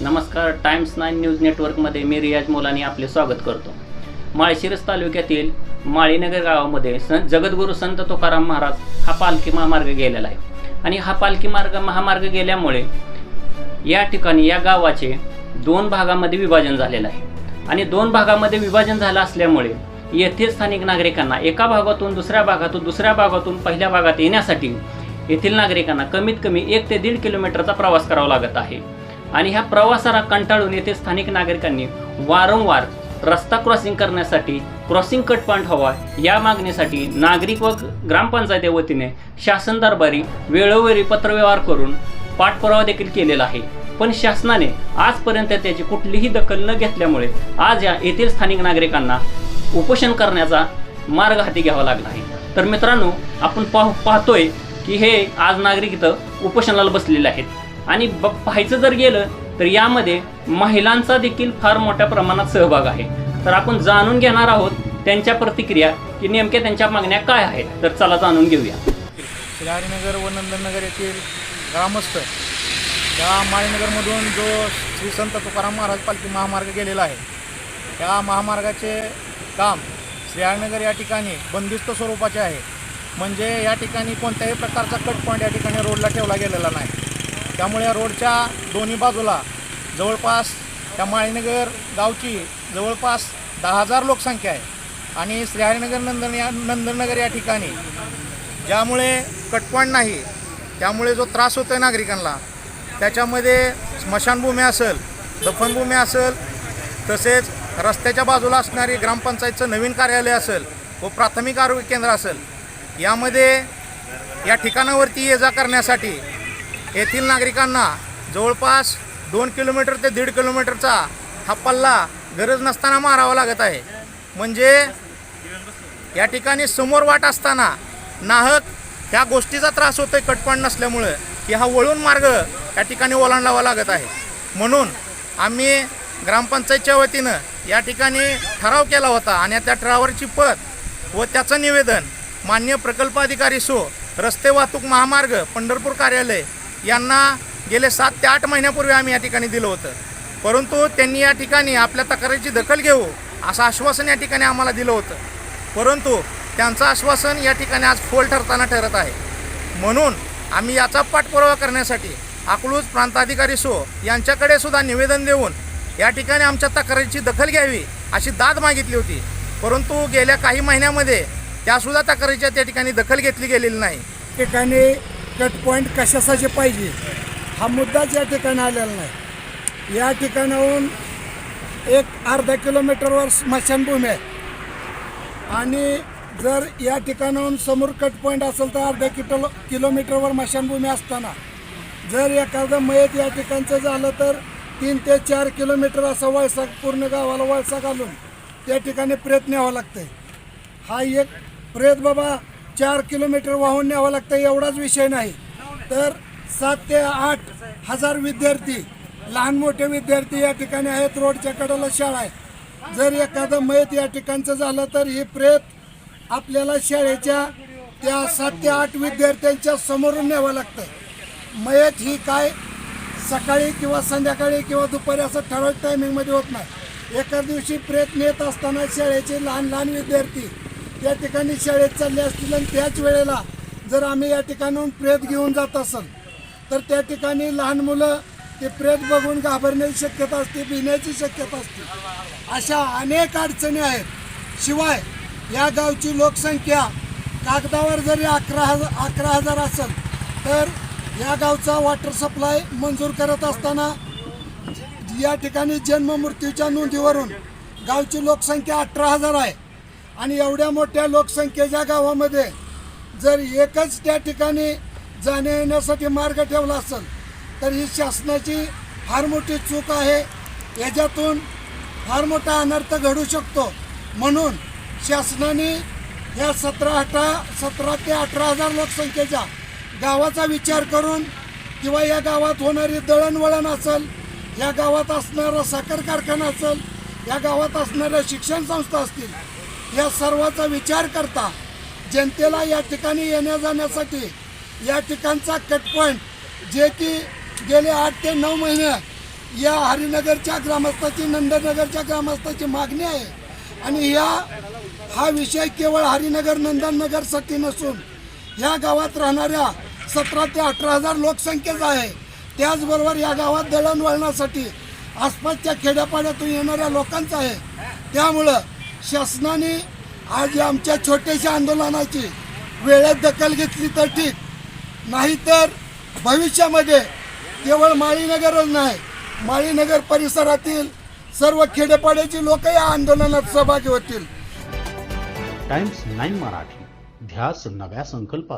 नमस्कार times nine news नेटवर्कमध्ये मी रियाज मोलानी आपले स्वागत करतो. माळशिरस तालुक्यातील माळीनगर गावामध्ये संत जगद्गुरू संत तुकाराम महाराज हा पालखी महामार्ग गेलेला आहे. आणि हा पालखी मार्ग महामार्ग गेल्यामुळे या ठिकाणी या गावाचे दोन भागामध्ये विभाजन झालेलं आहे. आणि दोन भागामध्ये विभाजन झालं असल्यामुळे येथील स्थानिक नागरिकांना एका भागातून दुसऱ्या भागातून दुसऱ्या भागातून पहिल्या भागात येण्यासाठी येथील नागरिकांना कमीत कमी एक ते दीड किलोमीटरचा प्रवास करावा लागत आहे. आणि ह्या प्रवासाला कंटाळून येथे स्थानिक नागरिकांनी वारंवार रस्ता क्रॉसिंग करण्यासाठी क्रॉसिंग कट पॉईंट हवा या मागणीसाठी नागरिक व ग्रामपंचायती वतीने शासन दरबारी वेळोवेळी पत्रव्यवहार करून पाठपुरावा देखील केलेला आहे. पण शासनाने आजपर्यंत त्याची कुठलीही दखल न घेतल्यामुळे आज या येथील स्थानिक नागरिकांना उपोषण करण्याचा मार्ग हाती घ्यावा लागला आहे. तर मित्रांनो आपण पाह पाहतोय की हे आज नागरिक इथं उपोषणाला बसलेले आहेत. आणि ब पाहायचं जर गेलं तर यामध्ये महिलांचा देखील फार मोठ्या प्रमाणात सहभाग आहे. तर आपण जाणून घेणार आहोत त्यांच्या प्रतिक्रिया की नेमक्या त्यांच्या मागण्या काय आहेत. तर चला जाणून घेऊया. श्रीहरिनगर व नंदननगर येथील ग्रामस्थ त्या माळीनगरमधून जो श्री संत तुकाराम महाराज पालखी महामार्ग गेलेला आहे त्या महामार्गाचे काम श्रीहरिनगर या ठिकाणी बंदिस्त स्वरूपाचे आहे. म्हणजे या ठिकाणी कोणत्याही प्रकारचा कट पॉईंट या ठिकाणी रोडला ठेवला गेलेला नाही. त्यामुळे या रोडच्या दोन्ही बाजूला जवळपास त्या माळीनगर गावची जवळपास दहा हजार लोकसंख्या आहे. आणि श्रीहरिनगर नंदन या नंदननगर या ठिकाणी ज्यामुळे कटपण नाही त्यामुळे जो त्रास होतो आहे नागरिकांना त्याच्यामध्ये स्मशानभूमी असेल दफनभूमी असेल तसेच रस्त्याच्या बाजूला असणारी ग्रामपंचायतचं नवीन कार्यालय असेल व प्राथमिक आरोग्य केंद्र असेल यामध्ये या ठिकाणावरती ये जा करण्यासाठी येथील नागरिकांना जवळपास दोन किलोमीटर ते दीड किलोमीटरचा हा पल्ला गरज नसताना मारावा लागत आहे. म्हणजे या ठिकाणी समोर वाट असताना नाहक ह्या गोष्टीचा त्रास होतो आहे कटपण नसल्यामुळं की हा वळून मार्ग या ठिकाणी ओलांडावा लागत आहे. म्हणून आम्ही ग्रामपंचायतच्या वतीनं या ठिकाणी ठराव केला होता आणि त्या ठरावाची पत व त्याचं निवेदन मान्य प्रकल्प अधिकारी सो रस्ते वाहतूक महामार्ग पंढरपूर कार्यालय यांना गेले सात ते आठ महिन्यापूर्वी आम्ही या ठिकाणी दिलं होतं. परंतु त्यांनी या ठिकाणी आपल्या तक्रारीची दखल घेऊ असं आश्वासन या ठिकाणी आम्हाला दिलं होतं. परंतु त्यांचं आश्वासन या ठिकाणी आज फोल ठरताना ठरत आहे. म्हणून आम्ही याचा पाठपुरावा करण्यासाठी अकलूज प्रांताधिकारी सो यांच्याकडे सुद्धा निवेदन देऊन या ठिकाणी आमच्या तक्रारीची दखल घ्यावी अशी दाद मागितली होती. परंतु गेल्या काही महिन्यामध्ये त्यासुद्धा तक्रारीच्या त्या ठिकाणी दखल घेतली गेलेली नाही. ठिकाणी कट पॉईंट कशासाठी पाहिजे? हा मुद्दाच या ठिकाणी आलेला नाही. या ठिकाणाहून एक अर्धा किलोमीटरवर स्मशानभूमी आहे. आणि जर या ठिकाणाहून समोर कट पॉईंट असेल तर अर्ध्या किलो किलोमीटरवर स्मशानभूमी असताना. जर एखादं मयत या ठिकाणचं झालं तर तीन ते चार किलोमीटर असा वळसा पूर्ण गावाला वळसा घालून त्या ठिकाणी प्रयत्न न्यावं लागतंय. हा एक प्रयत बाबा चार किलोमीटर वाहून न्यावं लागतं एवढाच विषय नाही. तर सात ते आठ हजार विद्यार्थी लहान मोठे विद्यार्थी या ठिकाणी आहेत. रोडच्या कडेला शाळा आहे. जर एखादं मयत या ठिकाणचं झालं तर ही प्रेत आपल्याला शाळेच्या त्या सात ते आठ विद्यार्थ्यांच्या समोरून न्यावं लागतं. मयत ही काय सकाळी किंवा संध्याकाळी किंवा दुपारी असं ठराविक टायमिंगमध्ये होत नाही. एका दिवशी प्रेत नेत असताना शाळेचे लहान लहान विद्यार्थी त्या ठिकाणी शाळेत चालले असतील आणि त्याच वेळेला जर आम्ही या ठिकाणून प्रेत घेऊन जात असेल तर त्या ठिकाणी लहान मुलं ते प्रेत बघून घाबरण्याची शक्यता असते भिण्याची शक्यता असते. अशा अनेक अडचणी आहेत. शिवाय या गावची लोकसंख्या कागदावर जरी अकरा हजार अकरा हजार असेल तर या गावचा वॉटर सप्लाय मंजूर करत असताना या ठिकाणी जन्म मृत्यूच्या नोंदीवरून गावची लोकसंख्या अठरा हजार आहे. आणि एवढ्या मोठ्या लोकसंख्येच्या गावामध्ये जर एकच त्या ठिकाणी जाण्या येण्यासाठी मार्ग ठेवला असेल तर ही शासनाची फार मोठी चूक आहे. याच्यातून फार मोठा अनर्थ घडू शकतो. म्हणून शासनाने या सतरा अठरा सतरा ते अठरा हजार लोकसंख्येच्या गावाचा विचार करून किंवा या गावात होणारी दळणवळण असेल या गावात असणारा साखर कारखाना असेल या गावात असणाऱ्या शिक्षण संस्था असतील या सर्वाचा विचार करता जनतेला या ठिकाणी येण्या जाण्यासाठी या ठिकाणचा कट पॉईंट जे की गेले आठ ते नऊ महिने या हरिनगरच्या ग्रामस्थाची नंदनगरच्या ग्रामस्थाची मागणी आहे. आणि या हा विषय केवळ हरिनगर नंदननगरसाठी नसून या गावात राहणाऱ्या सतरा ते अठरा हजार लोकसंख्येचा आहे. त्याचबरोबर या गावात दळणवळणासाठी आसपासच्या खेड्यापाड्यातून येणाऱ्या लोकांचं आहे. त्यामुळं शासनाने आज या आमच्या छोट्याशा आंदोलनाची वेळेत दखल घेतली तर ठीक. नाहीतर भविष्यामध्ये केवळ माळीनगरच नाही माळीनगर परिसरातील सर्व खेडेपाड्याची लोक या आंदोलनात सहभागी होतील. टाइम्स नाईन मराठी ध्यास नव्या संकल्पाचा.